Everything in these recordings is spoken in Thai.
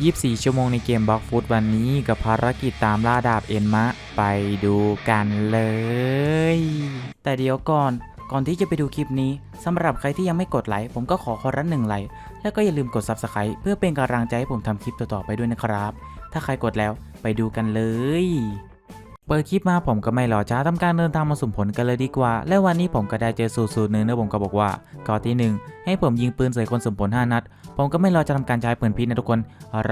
24 ชั่วโมงในเกมบล็อกฟุตวันนี้กับภารกิจตามล่าดาบเอ็นมะ ไปดูกันเลย แต่เดี๋ยวก่อนก่อนที่จะไปดูคลิปนี้สำหรับใครที่ยังไม่กดไลค์ผมก็ขอขอรับหนึ่งไลค์แล้วก็อย่าลืมกด Subscribe เพื่อเป็นกำลังใจให้ผมทำคลิปต่อๆไปด้วยนะครับ ถ้าใครกดแล้วไปดูกันเลย เปิดคลิปมาผมก็ไม่รอช้าทำการเดินทางมาสุ่มผลกันเลยดีกว่า และวันนี้ผมก็ได้เจอสูตรสูตรหนึ่งนะผมก็บอกว่าก่อนที่หนึ่งให้ผมยิงปืนใส่คนสุ่มผล 5 นัด ผมก็ไม่รอจะทำการใช้ปืนพิษนะทุกคน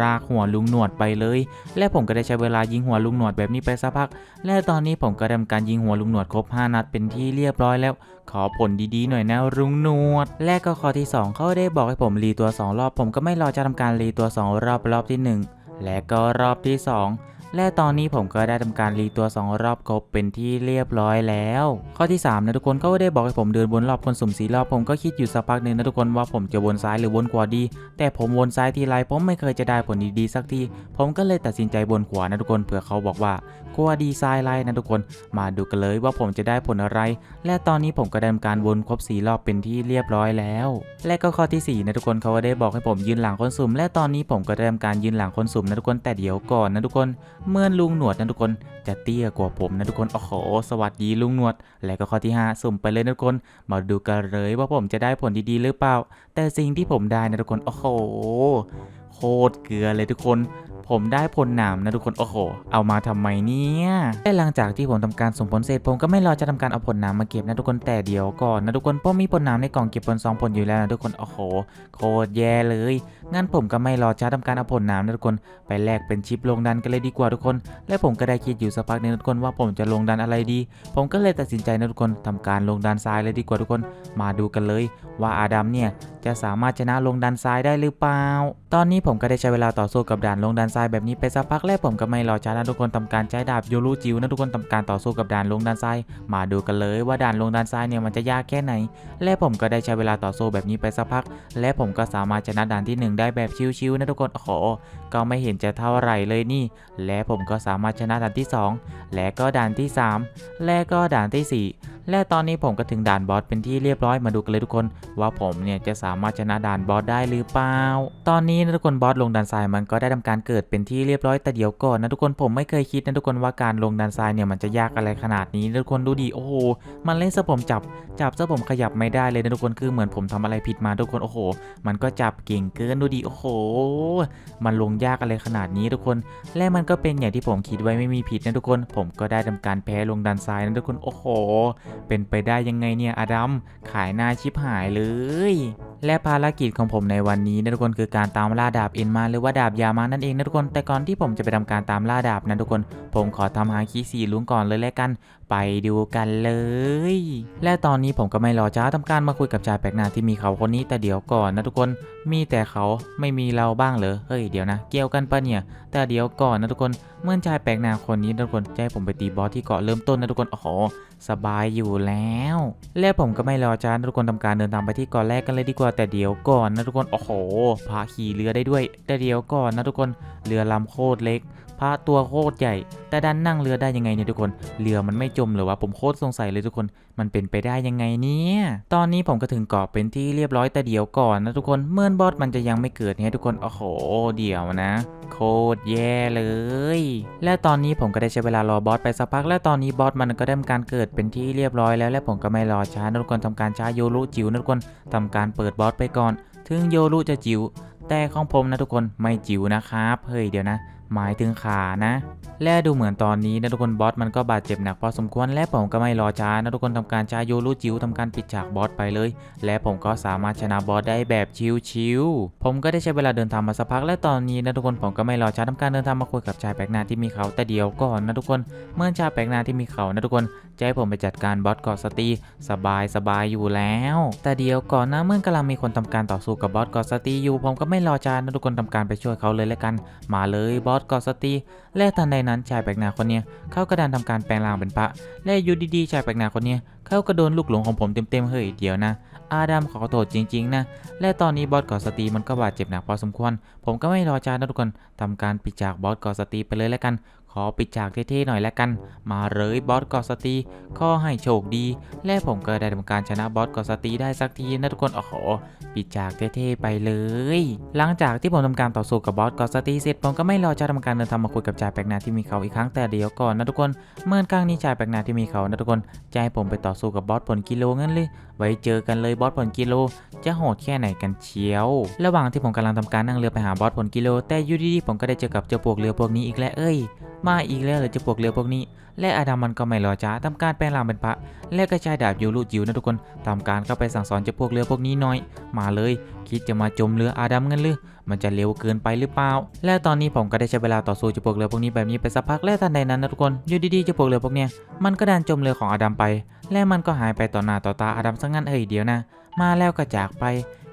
รากหัวลุงหนวดไปเลย และผมก็ได้ใช้เวลายิงหัวลุงหนวดแบบนี้ไปสักพัก และตอนนี้ผมก็ได้ทำการยิงหัวลุงหนวดครบ 5 นัดเป็นที่เรียบร้อยแล้ว ขอผลดีๆหน่อยนะลุงหนวด และก็ข้อที่ 2 เขาได้บอกให้ผมรีตัว 2 รอบ ผมก็ไม่รอจะทำการรีตัว 2 รอบรอบที่ 1 และก็รอบที่ 2 และตอนนี้ผมก็ได้ทำการรีตัว 2 รอบครบเป็นที่เรียบร้อยแล้ว ข้อที่3นะทุกคนเขาก็ได้บอกให้ผมเดินวนรอบคนสุ่มสีรอบผมก็คิดอยู่สักพักหนึ่งนะทุกคนว่าผมจะวนซ้ายหรือวนขวาดี แต่ผมวนซ้ายทีไรผมไม่เคยจะได้ผลดีๆสักทีผมก็เลยตัดสินใจวนขวานะทุกคนเผื่อเขาบอกว่าขวาดีซ้ายไล่นะทุกคนมาดูกันเลยว่าผมจะได้ผลอะไร และตอนนี้ผมก็ได้ทำการวนครบสีรอบเป็นที่เรียบร้อยแล้ว และก็ข้อที่สี่นะทุกคนเขาก็ได้บอกให้ผมยืนหลังคนสุ่ม และตอนนี้ผมก็ได้ทำการยืนหลังคนสุ่มนะทุกคนแต่เดี๋ยวก่อนนะทุกคนเมื่อลุงหนวดนะทุกคนจะเตี้ยกว่าผมนะทุกคนโอ้โหสวัสดีลุงหนวด และก็ข้อที่ 5 สุ่มไปเลยนะทุกคน มาดูกันเลยว่าผมจะได้ผลดีๆหรือเปล่า แต่สิ่งที่ผมได้นะทุกคนโอ้โหโคตรเกลือเลยทุกคน ผมได้ผลหนามนะทุกคนโอ้โห เอามาทำไมเนี่ยและหลังจากที่ผมทำการส่งผลเสร็จผมก็ไม่รอจะทำการเอาผลหนามมาเก็บนะทุกคนแต่เดี๋ยวก่อนนะทุกคนเพราะมีผลหนามในกล่องเก็บผลสองผลอยู่แล้วนะทุกคนโอ้โหโคตรแย่เลย งั้นผมก็ไม่รอช้าทำการเอาผลนามนะทุกคน ไปแลกเป็นชิปลงดันกันเลยดีกว่าทุกคน และผมก็ได้คิดอยู่สักพักนึงนะทุกคนว่าผมจะลงดันอะไรดี ผมก็เลยตัดสินใจนะทุกคนทำการลงดันทรายเลยดีกว่าทุกคน มาดูกันเลย ว่าอาดัมเนี่ยจะสามารถชนะลงดันทรายได้หรือเปล่า ตอนนี้ผมก็ได้ใช้เวลาต่อสู้กับด่านลงดันทรายแบบนี้ไปสักพักแล้วผมก็ไม่รอช้านะทุกคนทำการใช้ดาบโยรูจิวนะทุกคนทำการต่อสู้กับด่านลงดันทราย มาดูกันเลยว่าด่านลงดันทรายเนี่ยมันจะยากแค่ไหน และผมก็ได้ใช้เวลาต่อสู้แบบนี้ไปสักพัก และผมก็สามารถชนะด่านที่หนึ่งได้แบบชิวๆนะทุกคนโอ้โหก็ไม่เห็นจะเท่าไหร่เลยนี่ และผมก็สามารถชนะด่านที่ 2 และก็ด่านที่ 3 และก็ด่านที่ 4 และตอนนี้ผมก็ถึงด่านบอสเป็นที่เรียบร้อยมาดูกันเลยทุกคนว่าผมเนี่ยจะสามารถชนะด่านบอสได้หรือเปล่า ตอนนี้นะทุกคนบอสลงด่านทรายมันก็ได้ทำการเกิดเป็นที่เรียบร้อยแต่เดี๋ยวก่อนนะทุกคนผมไม่เคยคิดนะทุกคนว่าการลงด่านทรายเนี่ยมันจะยากอะไรขนาดนี้นะทุกคนดูดิโอ้โหมันเล่นซะผมจับจับซะผมขยับไม่ได้เลยนะทุกคนคือเหมือนผมทำอะไรผิดมาทุกคนโอ้โห มันก็จับเก่งเกินดูดิโอ้โห มันลงยากอะไรขนาดนี้ทุกคน และมันก็เป็นอย่างที่ผมคิดไว้ไม่มีผิดนะทุกคน ผมก็ได้ทำการแพ้ลงดันทรายนะทุกคนโอ้โหเป็นไปได้ยังไงเนี่ยอดัมขายหน้าชิบหายเลย และภารกิจของผมในวันนี้นะทุกคนคือการตามล่าดาบเอ็นมาหรือว่าดาบยามานั่นเองนะทุกคนแต่ก่อนที่ผมจะไปทำการตามล่าดาบนะทุกคน ผมขอทำฮาคิสีลุงก่อนเลยแล้วกัน ไปดูกันเลย และตอนนี้ผมก็ไม่รอช้าทำการมาคุยกับชายแปลกหน้าที่มีเขาคนนี้แต่เดี๋ยวก่อนนะทุกคนมีแต่เขาไม่มีเราบ้างเหรอเฮ้ยเดี๋ยวนะ เกี่ยวกันปะเนี่ย แต่เดี๋ยวก่อนนะทุกคน เมื่อชายแปลกหน้าคนนี้ทุกคนจะให้ผมไปตีบอสที่เกาะเริ่มต้นนะทุกคนโอ้โหสบายอยู่แล้ว และผมก็ไม่รอช้าทุกคนทำการเดินทางไปที่เกาะแรกกันเลยดีกว่าแต่เดี๋ยวก่อนนะทุกคนโอ้โหพาขี่เรือได้ด้วยแต่เดี๋ยวก่อนนะทุกคนเรือลำโคตรเล็ก พระตัวโคตรใหญ่ แต่ดันนั่งเรือได้ยังไงเนี่ยทุกคน เรือมันไม่จมเหรือวะผมโคตรสงสัยเลยทุกคน มันเป็นไปได้ยังไงเนี่ย ตอนนี้ผมก็ถึงเกาะเป็นที่เรียบร้อยแต่เดี๋ยวก่อนนะทุกคน เมื่อนบอสมันจะยังไม่เกิดเนี่ยทุกคน โอ้โห เดี๋ยวนะ โคตรแย่เลย และตอนนี้ผมก็ได้ใช้เวลารอบอสไปสักพัก และตอนนี้บอสมันก็ได้ทำการเกิดเป็นที่เรียบร้อยแล้ว และผมก็ไม่รอช้านะทุกคนทำการช้าโยรุจิ๋วนะทุกคนทำการเปิดบอสไปก่อน ถึงโยรุจะจิ๋วแต่ของผมนะทุกคนไม่จิ๋วนะครับ เฮ้ยเดี๋ยวนะ หมายถึงขานะ และดูเหมือนตอนนี้นะทุกคนบอสมันก็บาดเจ็บหนักพอสมควรและผมก็ไม่รอช้านะทุกคนทำการช้าโยรุจิวทำการปิดฉากบอสไปเลย และผมก็สามารถชนะบอสได้แบบชิวๆผมก็ได้ใช้เวลาเดินทางมาสักพักและตอนนี้นะทุกคนผมก็ไม่รอช้าทำการเดินทางมาคุยกับชายแปลกหน้าที่มีเขาแต่เดียวก่อนนะทุกคนเมื่อชายแปลกหน้าที่มีเขานะทุกคนจะให้ผมไปจัดการบอสกอสตีสบายสบายอยู่แล้ว แต่เดียวก่อนนะเมื่อกำลังมีคนทำการต่อสู้กับบอสกอสตีอยู่ ผมก็ไม่รอช้านะทุกคนทำการไปช่วยเขาเลยแล้วกัน มาเลยบอสกอสตีและทันใดนั้นชายแปลกหน้าคนนี้เขาก็ดันทำการแปลงร่างเป็นพระ และอยู่ดีๆชายแปลกหน้าคนนี้เขาก็โดนลูกหลงของผมเต็มๆเฮ้ยเดี๋ยวนะ อาดัมขอโทษจริง ๆ นะ และตอนนี้บอสกอสตีมันก็บาดเจ็บหนักพอสมควร ผมก็ไม่รอช้านะทุกคนทำการปิดจากบอสกอสตีไปเลยแล้วกัน ขอปิดฉากเท่ๆหน่อยแล้วกัน มาเลยบอสกอสตีขอให้โชคดี และผมก็ได้ทำการชนะบอสกอสตีได้สักทีนะทุกคนโอ้โหปิดฉากเท่ๆไปเลย หลังจากที่ผมทำการต่อสู้กับบอสกอสตีเสร็จผมก็ไม่รอจะทำการเดินทางมาคุยกับจ่าแปลกหน้าที่มีเขาอีกครั้งแต่เดี๋ยวก่อนนะทุกคนเมื่อครั้งนี้จ่าแปลกหน้าที่มีเขานะทุกคนจะให้ผมไปต่อสู้กับบอสผลกิโลงั้นหรือไว้เจอกันเลยบอสผลกิโล จะโหดแค่ไหนกันเชียว ระหว่างที่ผมกำลังทำการนั่งเรือไปหาบอสผลกิโล แต่อยู่ดีๆผมก็ได้เจอกับเจ้าพวกเรือพวกนี้อีกแล้วเอ้ย มาอีกแล้วเหรอเจ้าพวกเรือพวกนี้ และอาดัมมันก็ไม่รอช้าทำการแปลงร่างเป็นพระ และก็ใช้ดาบยูรุจิวนะทุกคนทำการเข้าไปสั่งสอนเจ้าพวกเรือพวกนี้หน่อย มาเลย คิดจะมาจมเรืออาดัมกันหรือ มันจะเร็วเกินไปหรือเปล่า และตอนนี้ผมก็ได้ใช้เวลาต่อสู้จะพวกเรือพวกนี้แบบนี้ไปสักพักและทันใดนั้นนะทุกคนอยู่ดีๆจะพวกเรือพวกเนี้ยมันก็ดันจมเรือของอดัมไป และมันก็หายไปต่อหน้าต่อตาอดัมซะงั้นเฮ้ยเดี๋ยวนะ มาแล้วก็จากไป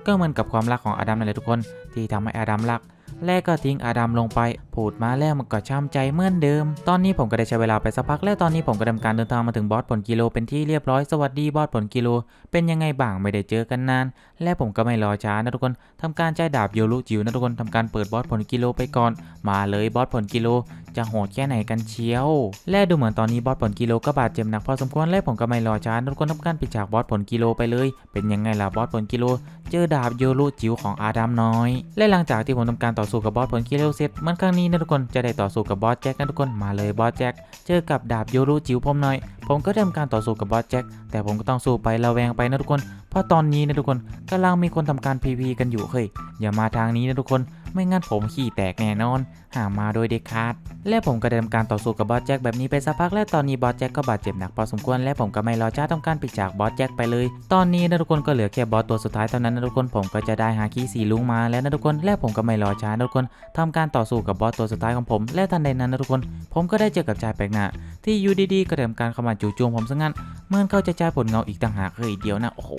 ก็เหมือนกับความรักของอดัมนั่นแหละทุกคน ที่ทำให้อดัมรัก และก็ทิ้งอาดัมลงไป พูดมาแล้วมันก็ช้ำใจเหมือนเดิม ตอนนี้ผมก็ได้ใช้เวลาไปสักพัก และตอนนี้ผมก็ดำการเดินทางมาถึงบอสผลกิโลเป็นที่เรียบร้อยสวัสดีบอสผลกิโล เป็นยังไงบ้างไม่ได้เจอกันนาน และผมก็ไม่รอช้านะทุกคนทำการใช้ดาบโยลุจิวนะทุกคนทำการเปิดบอสผลกิโลไปก่อน มาเลยบอสผลกิโลจะโหดแค่ไหนกันเชียว และดูเหมือนตอนนี้บอสผลกิโลก็บาดเจ็บหนักพอสมควรและผมก็ไม่รอช้าทุกคนทำการปิดฉากบอสผลกิโลไปเลย เป็นยังไงล่ะบอสผลกิโล เจอดาบโยรุจิ๋วของอาดัมน้อย และหลังจากที่ผมทำการต่อสู้กับบอสผลกิโลเสร็จมันครั้งนี้นะทุกคนจะได้ต่อสู้กับบอสแจ็คนะทุกคนมาเลยบอสแจ็คเจอกับดาบโยรุจิ๋วผมหน่อยผมก็ทำการต่อสู้กับบอสแจ็คแต่ผมก็ต้องสู้ไประแวงไปนะทุกคน เพราะตอนนี้นะทุกคนกำลังมีคนทำการ PV กันอยู่เฮ้ยอย่ามาทางนี้นะทุกคน ไม่งั้นผมขี้แตกแน่นอนหามาโดยเด็ดขาด และผมก็ได้ทำการต่อสู้กับบอสแจ็คแบบนี้ไปสักพักและตอนนี้บอสแจ็คก็บาดเจ็บหนักพอสมควรและผมก็ไม่รอช้าต้องการปิดฉากบอสแจ็คไปเลย ตอนนี้นะทุกคนก็เหลือแค่บอสตัวสุดท้ายเท่านั้นนะทุกคนผมก็จะได้หาคีสีลุงมาแล้วนะทุกคนและผมก็ไม่รอช้านะทุกคนทำการต่อสู้กับบอสตัวสุดท้ายของผม และทันใดนั้นนะทุกคน ผมก็ได้เจอกับชายแปลกหน้าที่อยู่ดีๆก็ได้ทำการเข้ามาจู่โจมผมซะงั้นเมื่อเขาจะจ่ายผลเงาอีกต่างหากเฮ้ยเดียวนะ โอ้โห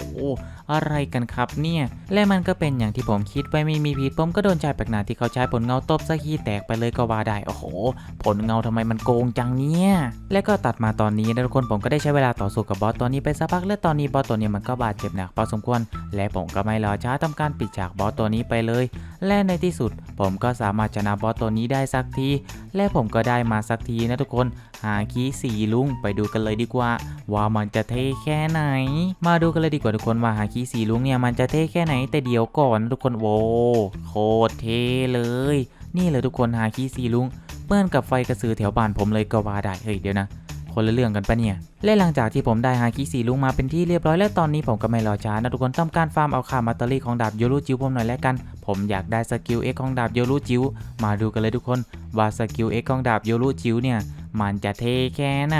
อะไรกันครับเนี่ย และมันก็เป็นอย่างที่ผมคิดไว้ไม่มีผิดผมก็โดนชายแปลกหน้าที่เขาใช้ผลเงาตบซะขี้แตกไปเลยก็ว่าได้ โอ้โห ผลเงาทำไมมันโกงจังเนี่ย และก็ตัดมาตอนนี้นะทุกคนผมก็ได้ใช้เวลาต่อสู้กับบอสตัวนี้ไปสักพักและตอนนี้บอสตัวนี้มันก็บาดเจ็บหนักพอสมควร และผมก็ไม่รอช้าทำการปิดฉากบอสตัวนี้ไปเลย และในที่สุด ผมก็สามารถชนะบอสตัวนี้ได้สักที และผมก็ได้มาสักทีนะทุกคน หาคีสีลุงไปดูกันเลยดีกว่า ว่ามันจะเท่แค่ไหน มาดูกันเลยดีกว่าทุกคนว่าหาคีสีลุงเนี่ยมันจะเท่แค่ไหนแต่เดี๋ยวก่อนทุกคนโว้โคตรเท่เลย นี่เลยทุกคนหาคีสีลุงเปื้อนกับไฟกระสือแถวบ้านผมเลยก็ว่าได้เฮ้ยเดี๋ยวนะ คนละเรื่องกันปะเนี่ยและหลังจากที่ผมได้ฮาคิสีลุงมาเป็นที่เรียบร้อยและตอนนี้ผมก็ไม่รอช้านะทุกคนทำการฟาร์มเอาค่ามัตเตอรี่ของดาบโยรุจิวผมหน่อยแล้วกัน ผมอยากได้สกิลเอ็กของดาบโยรุจิวมาดูกันเลยทุกคนว่าสกิลเอ็กของดาบโยรุจิวเนี่ยมันจะเทแค่ไหน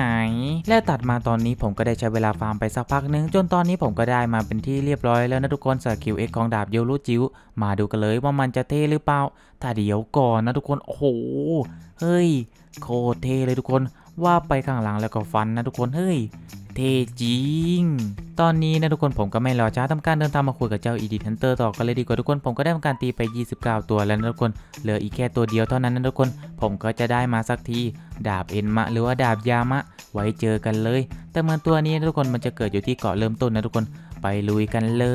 และตัดมาตอนนี้ผมก็ได้ใช้เวลาฟาร์มไปสักพักหนึง จนตอนนี้ผมก็ได้มาเป็นที่เรียบร้อยแล้วนะทุกคนสกิลเอ็กของดาบโยรุจิวมาดูกันเลยว่ามันจะเทหรือเปล่าถ้าเดี๋ยวก่อนนะทุกคนโอ้โหเฮ้ย โคตรเท่เลยทุกคนว่าไปข้างหลังแล้วก็ฟันนะทุกคนเฮ้ย เท่จริง ตอนนี้นะทุกคนผมก็ไม่รอช้าทำการเดินทางมาคุยกับเจ้าอีดิทันเตอร์ต่อกันเลยดีกว่าทุกคนผมก็ได้ทำการตีไป 29 ตัวแล้วนะทุกคนเหลืออีกแค่ตัวเดียวเท่านั้นนะทุกคน ผมก็จะได้มาสักที ดาบเอ็นมะ หรือว่าดาบยามะ ไว้เจอกันเลย แต่เหมือนตัวนี้นะทุกคนมันจะเกิดอยู่ที่เกาะเริ่มต้นนะทุกคน ไปลุยกันเล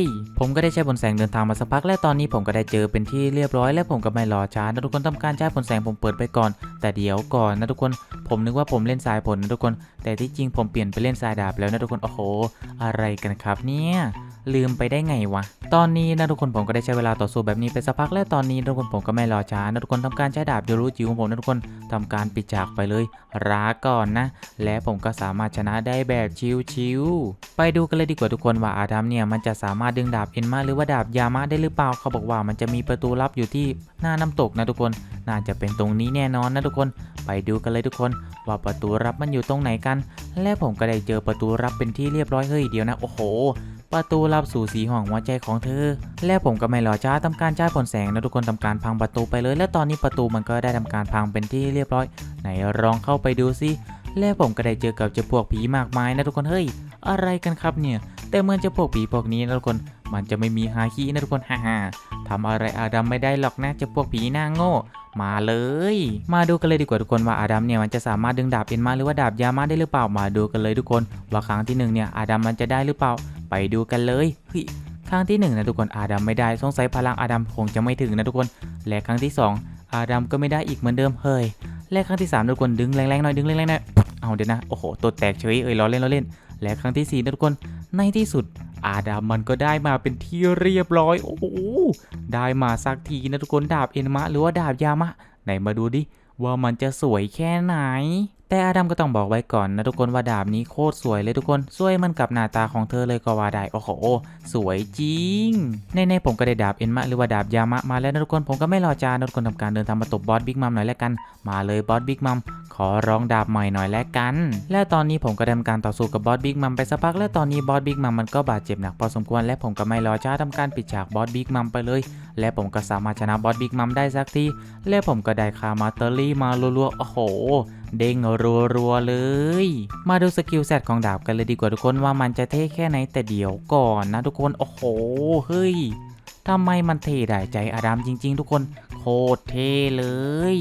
ย ผมก็ได้ใช้ผลแสงเดินทางมาสักพัก และตอนนี้ผมก็ได้เจอเป็นที่เรียบร้อยและผมก็ไม่รอช้านะทุกคนทำการใช้ผลแสงผมเปิดไปก่อน แต่เดี๋ยวก่อนนะทุกคน ผมนึกว่าผมเล่นสายผลนะทุกคน แต่ที่จริงผมเปลี่ยนไปเล่นสายดาบแล้วนะทุกคนโอ้โห อะไรกันครับเนี่ยลืมไปได้ไงวะ ตอนนี้นะทุกคนผมก็ได้ใช้เวลาต่อสู้แบบนี้ไปสักพักและตอนนี้นะทุกคนผมก็ไม่รอช้านะทุกคนทำการใช้ดาบโยรุจิวของผมนะทุกคนทำการปิดฉากไปเลยราก่อนนะ และผมก็สามารถชนะได้แบบชิวๆไปดูกันเลยดีกว่าทุกคนว่าอาดัมเนี่ยมันจะสามารถดึงดาบเอ็นมาหรือว่าดาบยามะได้หรือเปล่าเขาบอกว่ามันจะมีประตูลับอยู่ที่หน้าน้ำตกนะทุกคน น่าจะเป็นตรงนี้แน่นอนนะทุกคน ไปดูกันเลยทุกคน ว่าประตูลับมันอยู่ตรงไหนกัน และผมก็ได้เจอประตูลับเป็นที่เรียบร้อยเฮ้ยเดียวนะโอ้โหประตูลับสู่สีห้องหัวใจของเธอ และผมก็ไม่รอช้าทำการจ้าผลแสงนะทุกคนทำการพังประตูไปเลย และตอนนี้ประตูมันก็ได้ทำการพังเป็นที่เรียบร้อย ไหนลองเข้าไปดูสิและผมก็ได้เจอกับเจ้าพวกผีมากมายนะทุกคนเฮ้ย อะไรกันครับเนี่ย แต่เมื่อเจ้าพวกผีพวกนี้นะทุกคน มันจะไม่มีฮาคินะทุกคนฮ่าฮ่าทำอะไรอาดัมไม่ได้หรอกนะเจ้าพวกผีหน้าโง่ มาเลย มาดูกันเลยดีกว่าทุกคนว่าอาดัมเนี่ยมันจะสามารถดึงดาบเอ็นมาหรือว่าดาบยามาได้หรือเปล่ามาดูกันเลยทุกคนว่าครั้งที่หนึ่งเนี่ยอาดัมมันจะได้หรือเปล่า ไปดูกันเลยเฮ้ยครั้งที่หนึ่งนะทุกคนอาดัมไม่ได้สงสัยพลังอาดัมคงจะไม่ถึงนะทุกคน และครั้งที่สองอาดัมก็ไม่ได้อีกเหมือนเดิมเฮ้ยและครั้งที่สามทุกคนดึงแรงๆหน่อยดึงแรงๆหน่อยเอาเดี๋ยวนะโอ้โหตัวแตกเฉยเอ้ยล้อเล่นล้อเล่น และครั้งที่สี่นะทุกคน ในที่สุดอาดามมันก็ได้มาเป็นที่เรียบร้อย โอ้โหได้มาสักทีนะทุกคนดาบเอ็นมะหรือว่าดาบยามะ ไหนมาดูดิ ว่ามันจะสวยแค่ไหน แต่อาดัมก็ต้องบอกไว้ก่อนนะทุกคนว่าดาบนี้โคตรสวยเลยทุกคน สวยมันกับหน้าตาของเธอเลยก็ว่าได้ โอ้โห สวยจริง ในในผมก็ได้ดาบเอ็นมะหรือว่าดาบยามะมาแล้วนะทุกคน ผมก็ไม่รอจานะทุกคนทำการเดินทางมาตบบอสบิ๊กมัมหน่อยแล้วกัน มาเลยบอสบิ๊กมัม ขอร้องดาบใหม่หน่อยแล้วกัน และตอนนี้ผมก็ดำการต่อสู้กับบอสบิ๊กมัมไปสักพัก และตอนนี้บอสบิ๊กมัมมันก็บาดเจ็บหนักพอสมควร และผมก็ไม่รอช้าทำการปิดฉากบอสบิ๊กมัมไปเลย และผมก็สามารถชนะบอสบิ๊กมัมได้สักที และผมก็ได้คามาเตอรี่มารัวๆ โอ้โหเด้งรัวๆเลย มาดูสกิลแซดของดาบกันเลยดีกว่าทุกคนว่ามันจะเท่แค่ไหนแต่เดี๋ยวก่อนนะทุกคน โอ้โห เฮ้ยทำไมมันเท่ได้ใจอาดามจริง ๆ ทุกคน โคตรเท่เลย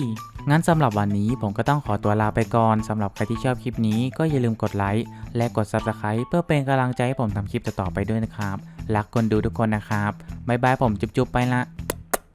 งั้นสำหรับวันนี้ผมก็ต้องขอตัวลาไปก่อนสำหรับใครที่ชอบคลิปนี้ก็อย่าลืมกดไลค์และกด Subscribe เพื่อเป็นกำลังใจให้ผมทำคลิปต่อๆไปด้วยนะครับ รักคนดูทุกคนนะครับบ๊ายบายผมจุ๊บๆไปละ